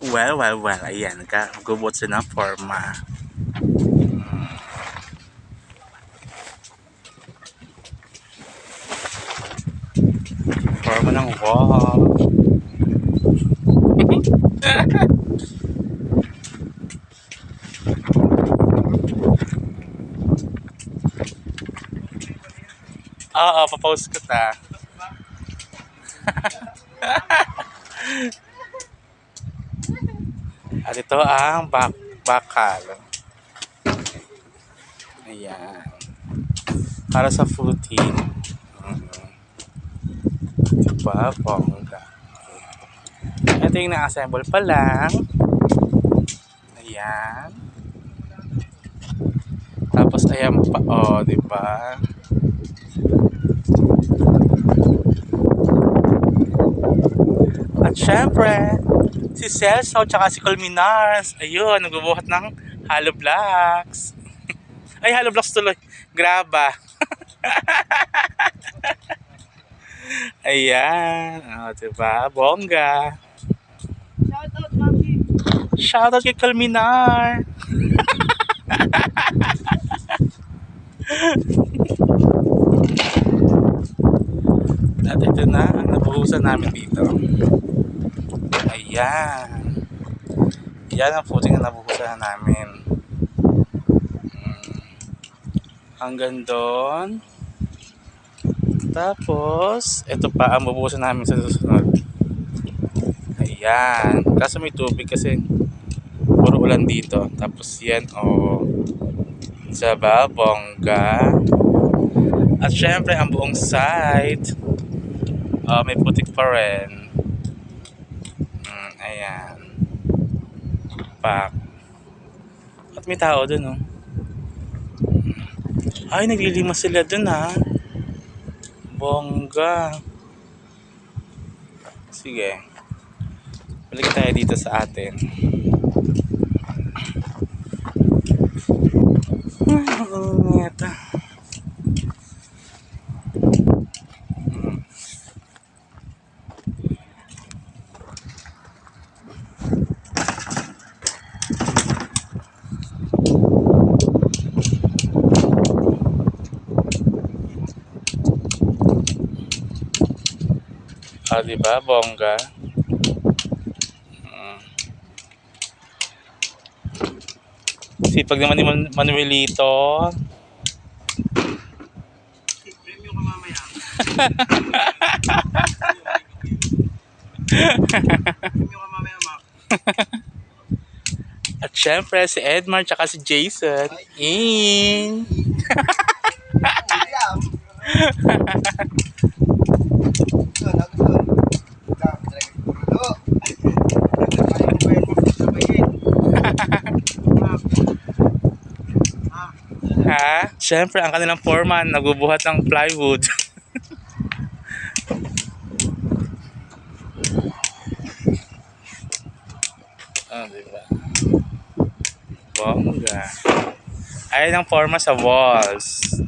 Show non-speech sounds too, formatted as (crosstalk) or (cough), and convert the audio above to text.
Well, well, well. Ayan, nagkagubot sila ng forma. Forma ng wall. (laughs) Oo, papost ko ta. (laughs) Ito ang bak bakal. Ayan. Para sa fruiting. Mm. Diba? Bongga. Ito yung na-assemble pa lang. Ayan. Tapos ayan pa. Oh, diba? At syempre, si Celso tsaka si Colminars. Ayun, nagbubuhat ng hollow blocks. (laughs) Ay, hollow blocks tuloy. Graba. (laughs) Ayan. O, diba? Bongga. Shout out, Maki. Shoutout kay Colminar. (laughs) At ito na ang nabuhusan namin dito. Ayan. Yan ang footing na nabuhusan namin. Mm. Hanggang doon. Tapos, ito pa ang bubuhusan namin sa susunod. Ayan. Kaso may tubig kasi puro ulan dito. Tapos yan, oh. Diba? Bongga. At syempre, ang buong site, oh, may putik pa rin. Ayan. Pak. At may tao dun, oh. Ay, naglilimas sila dun, ha. Bongga. Sige. Balik tayo dito sa atin. Ay, ang init. Ah, di ba? Bongga. Mm. Sipag naman ni Man- Manuelito. Premyo ka. Premyo ka mamaya. At syempre, si Edmar tsaka si Jason. In. (laughs) Ha? Syempre, ang kanilang foreman nagbubuhat ng plywood. (laughs) oh, diba? Bongga. Ayun ang forma sa walls.